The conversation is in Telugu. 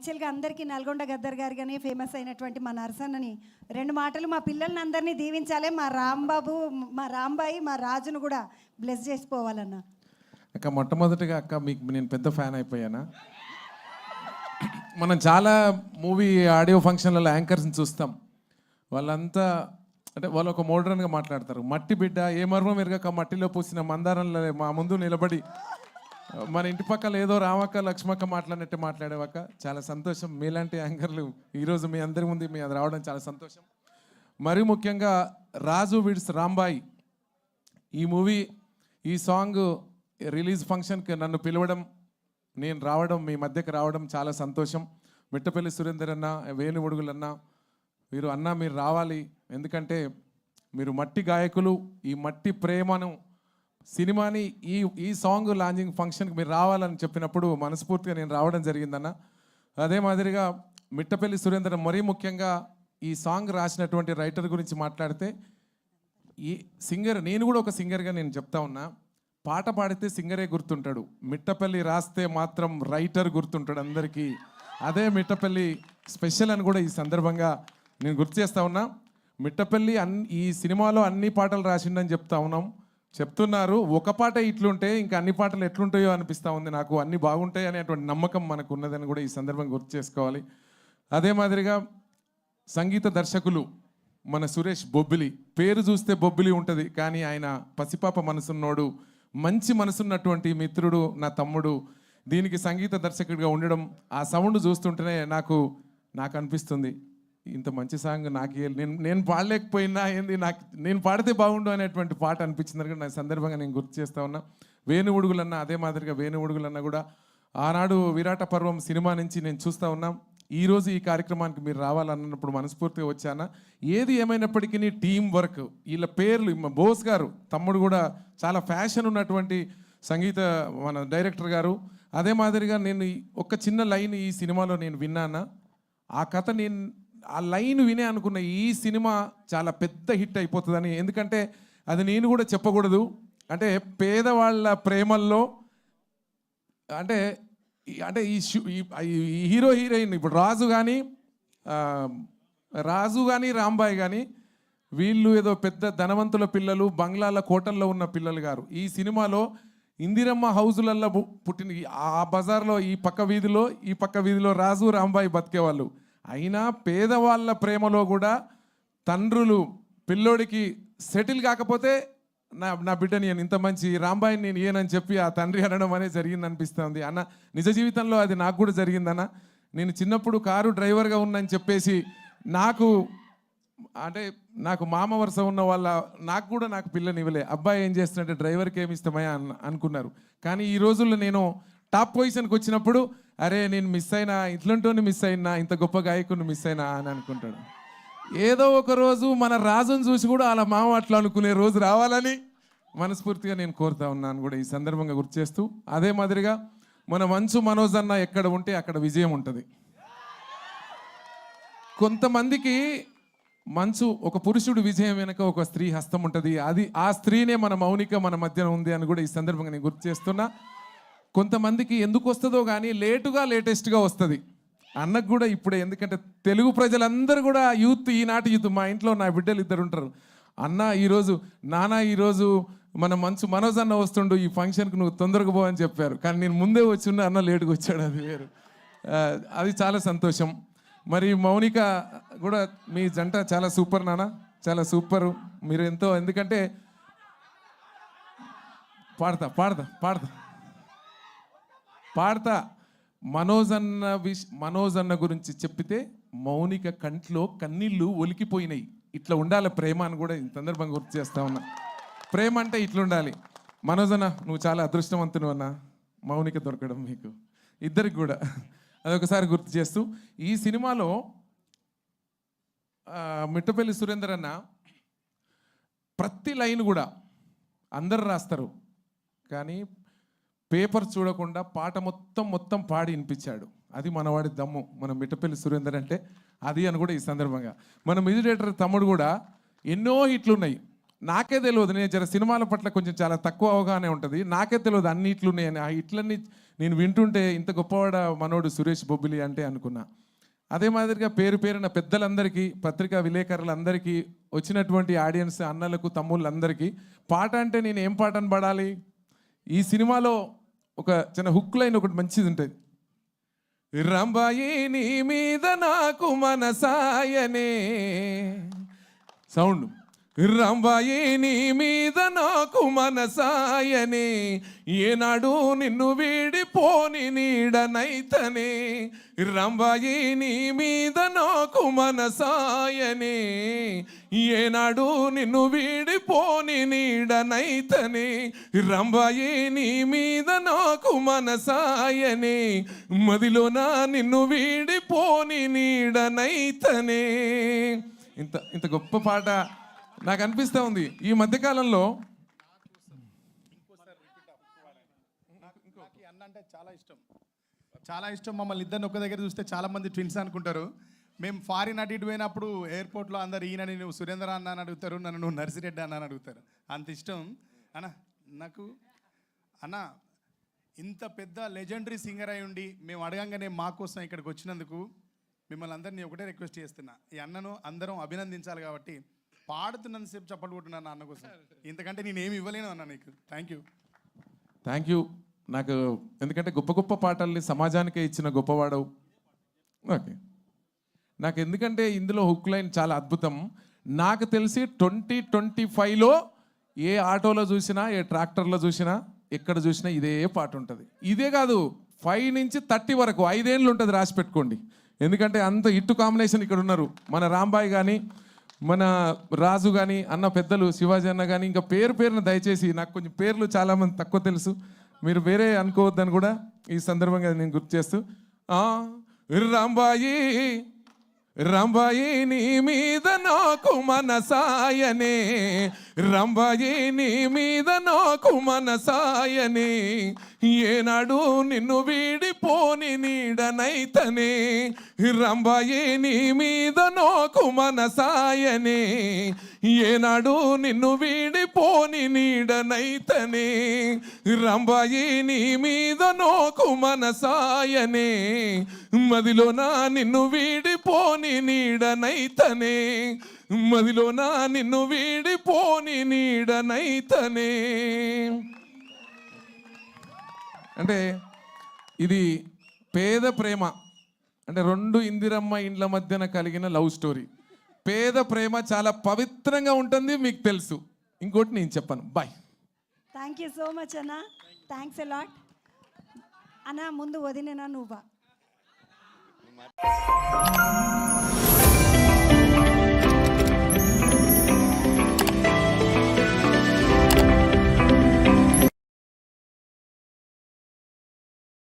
యాక్చువల్గా అందరికీ నల్గొండ గద్దర్ గారు కానీ ఫేమస్ అయినటువంటి మా నరసన్నని. రెండు మాటలు మా పిల్లల్ని అందరినీ దీవించాలి మా రాంబాబు మా రాంబాయి మా రాజును కూడా బ్లెస్ చేసిపోవాలన్న. అక్క మొట్టమొదటిగా అక్క మీకు నేను పెద్ద ఫ్యాన్ అయిపోయానా? మనం చాలా మూవీ ఆడియో ఫంక్షన్లలో యాంకర్స్ని చూస్తాం. వాళ్ళంతా అంటే వాళ్ళు ఒక మోడర్న్గా మాట్లాడతారు. మట్టి బిడ్డ ఏ మర్మం ఎరగక మట్టిలో పూసిన మందారంలో మా ముందు నిలబడి మన ఇంటి పక్కల ఏదో రామక్క లక్ష్మక్క మాట్లాడినట్టు మాట్లాడేవాక చాలా సంతోషం. మీలాంటి యాంకర్లు ఈరోజు మీ అందరి ముందు మీ అది రావడం చాలా సంతోషం. మరీ ముఖ్యంగా రాజు విడ్స్ రాంబాయి. ఈ మూవీ ఈ సాంగ్ రిలీజ్ ఫంక్షన్కి నన్ను పిలవడం నేను రావడం మీ మధ్యకి రావడం చాలా సంతోషం. మిట్టపల్లి సురేందర్ అన్న వేణువుడుగులన్న మీరు అన్న మీరు రావాలి. ఎందుకంటే మీరు మట్టి గాయకులు. ఈ మట్టి ప్రేమను సినిమాని ఈ ఈ సాంగ్ లాంచింగ్ ఫంక్షన్కి మీరు రావాలని చెప్పినప్పుడు మనస్ఫూర్తిగా నేను రావడం జరిగిందన్న. అదే మాదిరిగా మిట్టపల్లి సురేందర్ మరీ ముఖ్యంగా ఈ సాంగ్ రాసినటువంటి రైటర్ గురించి మాట్లాడితే ఈ సింగర్ నేను కూడా ఒక సింగర్గా నేను చెప్తా ఉన్నా. పాట పాడితే సింగరే గుర్తుంటాడు. మిట్టపల్లి రాస్తే మాత్రం రైటర్ గుర్తుంటాడు అందరికీ. అదే మిట్టపల్లి స్పెషల్ అని కూడా ఈ సందర్భంగా నేను గుర్తు చేస్తా ఉన్నా. మిట్టపల్లి అన్ ఈ సినిమాలో అన్ని పాటలు రాసిండని చెప్తా ఉన్నాం. చెప్తున్నారు. ఒక పాట ఇట్లుంటే ఇంకా అన్ని పాటలు ఎట్లుంటాయో అనిపిస్తూ ఉంది నాకు. అన్ని బాగుంటాయి అనేటువంటి నమ్మకం మనకు ఉన్నదని కూడా ఈ సందర్భంగా గుర్తు చేసుకోవాలి. అదే మాదిరిగా సంగీత దర్శకులు మన సురేష్ బొబ్బిలి. పేరు చూస్తే బొబ్బిలి ఉంటుంది కానీ ఆయన పసిపాప మనసున్నోడు మంచి మనసున్నటువంటి మిత్రుడు నా తమ్ముడు. దీనికి సంగీత దర్శకుడిగా ఉండడం ఆ సౌండ్ చూస్తుంటేనే నాకు నాకు అనిపిస్తుంది. ఇంత మంచి సాంగ్ నాకు నేను నేను పాడలేకపోయినా ఏంది? నాకు నేను పాడితే బాగుండు అనేటువంటి పాట అనిపించింది కనుక నా సందర్భంగా నేను గుర్తు చేస్తా ఉన్నా. వేణు అదే మాదిరిగా వేణు ఉడుగులన్న కూడా ఆనాడు విరాట పర్వం సినిమా నుంచి నేను చూస్తా ఉన్నాం. ఈరోజు ఈ కార్యక్రమానికి మీరు రావాలన్నప్పుడు మనస్ఫూర్తిగా వచ్చానా? ఏది ఏమైనప్పటికీ టీం వర్క్ వీళ్ళ పేర్లు బోస్ గారు తమ్ముడు కూడా చాలా ఫ్యాషన్ ఉన్నటువంటి సంగీత మన డైరెక్టర్ గారు. అదే మాదిరిగా నేను ఒక ఒక్క చిన్న లైన్ ఈ సినిమాలో నేను విన్నానా? ఆ కథ నేను ఆ లైన్ వినే అనుకున్న ఈ సినిమా చాలా పెద్ద హిట్ అయిపోతుందని. ఎందుకంటే అది నేను కూడా చెప్పకూడదు. అంటే పేదవాళ్ళ ప్రేమల్లో అంటే అంటే ఈ హీరో హీరోయిన్ ఇప్పుడు రాజు కానీ రాజు కానీ రాంబాయ్ కానీ వీళ్ళు ఏదో పెద్ద ధనవంతుల పిల్లలు బంగ్లాల కోటల్లో ఉన్న పిల్లలు గారు. ఈ సినిమాలో ఇందిరమ్మ హౌజులల్లో పుట్టిన ఆ బజార్లో ఈ పక్క వీధిలో ఈ పక్క వీధిలో రాజు రాంబాయి బతికేవాళ్ళు. అయినా పేదవాళ్ళ ప్రేమలో కూడా తండ్రులు పిల్లోడికి సెటిల్ కాకపోతే నా నా బిడ్డని నేను ఇంత మంచి రాంబాయిని నేను ఏనని చెప్పి ఆ తండ్రి అనడం అనేది జరిగింది అనిపిస్తుంది అన్న నిజ జీవితంలో అది నాకు కూడా జరిగిందన్న. నేను చిన్నప్పుడు కారు డ్రైవర్గా ఉన్నని చెప్పేసి నాకు అంటే నాకు మామ వరుస ఉన్న వాళ్ళ నాకు కూడా నాకు పిల్లని ఇవ్వలే అబ్బాయి ఏం చేస్తున్నట్టే డ్రైవర్కి ఏమి ఇష్టమయ్యా అన్న అనుకున్నారు. కానీ ఈ రోజుల్లో నేను టాప్ పొజిషన్కి వచ్చినప్పుడు అరే నేను మిస్ అయినా ఇట్లంటోని మిస్ అయినా ఇంత గొప్ప గాయకుడిని మిస్ అయినా అని అనుకుంటాడు. ఏదో ఒక రోజు మన రాజును చూసి కూడా అలా మామ అట్లా అనుకునే రోజు రావాలని మనస్ఫూర్తిగా నేను కోరుతా ఉన్నాను కూడా ఈ సందర్భంగా గుర్తు చేస్తూ అదే మాదిరిగా మన మంచు మనోజ్ అన్న ఎక్కడ ఉంటే అక్కడ విజయం ఉంటుంది. కొంతమందికి మంచు ఒక పురుషుడు విజయం వెనుక ఒక స్త్రీ హస్తం ఉంటుంది. అది ఆ స్త్రీనే మన మౌనిక మన మధ్యన ఉంది అని కూడా ఈ సందర్భంగా నేను గుర్తు చేస్తున్నా. కొంతమందికి ఎందుకు వస్తుందో కానీ లేటుగా లేటెస్ట్గా వస్తుంది. అన్నకు కూడా ఇప్పుడే ఎందుకంటే తెలుగు ప్రజలందరూ కూడా యూత్ ఈనాటి యూత్ మా ఇంట్లో నా బిడ్డలు ఇద్దరు ఉంటారు. అన్న ఈరోజు నాన్న ఈరోజు మన మంచు మనోజ్ అన్న వస్తుండు ఈ ఫంక్షన్కి నువ్వు తొందరగా పో అని చెప్పారు. కానీ నేను ముందే వచ్చి ఉన్న అన్న లేటుగా వచ్చాడు అది వేరు. అది చాలా సంతోషం. మరి మౌనిక కూడా మీ జంట చాలా సూపర్ నాన్న చాలా సూపర్. మీరు ఎంతో ఎందుకంటే పాడతా పాడతా పాడతా. పాడతా. మనోజ్ అన్న విష్ మనోజ్ అన్న గురించి చెప్పితే మౌనిక కంట్లో కన్నీళ్ళు ఒలికిపోయినాయి. ఇట్లా ఉండాలి ప్రేమ అని కూడా సందర్భంగా గుర్తు చేస్తా ఉన్నా. ప్రేమ అంటే ఇట్లా ఉండాలి. మనోజ్ అన్న నువ్వు చాలా అదృష్టవంతుడు అన్న. మౌనిక దొరకడం మీకు. ఇద్దరికి కూడా. అదొకసారి గుర్తు చేస్తూ. ఈ సినిమాలో మిట్టపల్లి సురేందర్ అన్న ప్రతి లైన్ కూడా అందరు రాస్తారు. కానీ పేపర్ చూడకుండా పాట మొత్తం మొత్తం పాడి వినిపించాడు. అది మనవాడి దమ్ము. మన మిట్టపల్లి సురేందర్ అంటే అది అని కూడా ఈ సందర్భంగా. మన మిజిటేటర్ తమ్ముడు కూడా ఎన్నో హిట్లు ఉన్నాయి నాకే తెలియదు. నేను జర సినిమాల పట్ల కొంచెం చాలా తక్కువ అవగాహన ఉంటుంది. నాకే తెలియదు అన్ని ఇట్లు ఉన్నాయని ఆ ఇట్లన్నీ నేను వింటుంటే ఇంత గొప్పవాడ మనోడు సురేష్ బొబ్బిలి అంటే అనుకున్నా. అదే మాదిరిగా పేరు పేరున పెద్దలందరికీ పత్రికా విలేకరులందరికీ వచ్చినటువంటి ఆడియన్స్ అన్నలకు తమ్ముళ్ళందరికీ పాట అంటే నేను ఏం పాటను పడాలి? ఈ సినిమాలో ఒక చిన్న హుక్ లైన్ ఒకటి మంచిది ఉంటుంది రంబాయి నీ మీద నాకు మనసాయనే. సౌండ్ రంబాయి నీ మీద నాకు మనసాయనే. ఏనాడు నిన్ను వీడిపోని నీడనైతనే రంబాయి నీ మీద నాకు మనసాయనే. ఏనాడు నిన్ను వీడిపోని నీడనైతని రంబాయి నీ మీద నాకు మనసాయనే. మదిలోన నిన్ను వీడిపోని నీడనైతని. ఇంత ఇంత గొప్ప పాట నాకు అనిపిస్తూ ఉంది. ఈ మధ్యకాలంలో అన్న అంటే చాలా ఇష్టం. చాలా ఇష్టం మమ్మల్ని ఇద్దరిని ఒక దగ్గర చూస్తే చాలా మంది ట్విన్స్ అనుకుంటారు. మేము ఫారిన్ అటు ఇటు పోయినప్పుడు ఎయిర్పోర్ట్లో అందరు ఈయన నేను సురేంద్ర అన్న అని అడుగుతారు నన్ను నువ్వు నర్సిరెడ్డి అన్న అని అడుగుతారు. అంత ఇష్టం? అన్న నాకు అన్న ఇంత పెద్ద లెజెండరీ సింగర్ అయి ఉండి మేము అడగంగానే మా కోసం ఇక్కడికి వచ్చినందుకు మిమ్మల్ని అందరినీ ఒకటే రిక్వెస్ట్ చేస్తున్నా. ఈ అన్నను అందరం అభినందించాలి కాబట్టి పాడుతున్నంతసేపు చప్పట్లు కొట్టున్నాను అన్న కోసం. ఇంతకంటే నేను ఏమి ఇవ్వలేను అన్న నీకు. థ్యాంక్ యూ థ్యాంక్ యూ నాకు ఎందుకంటే గొప్ప గొప్ప పాటల్ని సమాజానికే ఇచ్చిన గొప్పవాడవు ఓకే నాకు ఎందుకంటే ఇందులో హుక్ లైన్ చాలా అద్భుతం. నాకు తెలిసి ట్వంటీ ట్వంటీ ఫైవ్లో ఏ ఆటోలో చూసినా ఏ ట్రాక్టర్లో చూసినా ఎక్కడ చూసినా ఇదే పాట ఉంటుంది. ఇదే కాదు ఫైవ్ నుంచి థర్టీ వరకు ఐదేళ్ళు ఉంటుంది రాసి పెట్టుకోండి. ఎందుకంటే అంత ఇట్టు కాంబినేషన్ ఇక్కడ ఉన్నారు. మన రాంబాయ్ కానీ మన రాజు కానీ అన్న పెద్దలు శివాజీ అన్న కానీ ఇంకా పేరు పేరున దయచేసి నాకు కొంచెం పేర్లు చాలామంది తక్కువ తెలుసు. మీరు వేరే అనుకోవద్దని కూడా ఈ సందర్భంగా నేను గుర్తు చేస్తూ రాంబాయి రంభయి నీ మీద నాకు మనసాయనే. రంభయి నీ మీద నాకు మనసాయనే. ఏనాడు నిన్ను వీడిపోని నీడనైతనే. రంభయి నీ మీద నాకు మనసాయనే. ఏనాడు నిన్ను వీడిపోని నీడనైతనే. రంభయి నీ మీద నాకు మనసాయనే. మదిలోన నిన్ను వీడిపోని నీడనైతనే. మదిలోన నిన్ను వీడిపోని నీడనైతనే. అంటే ఇది పేద ప్రేమ. అంటే రెండు ఇందిరమ్మ ఇండ్ల మధ్యన కలిగిన లవ్ స్టోరీ. పేద ప్రేమ చాలా పవిత్రంగా ఉంటుంది మీకు తెలుసు. ఇంకోటి నేను చెప్పను. Bye thank you so much అన్న థ్యాంక్స్ లాట్ అన్న ముందు వదిలేనా నువ్వా? Tomara.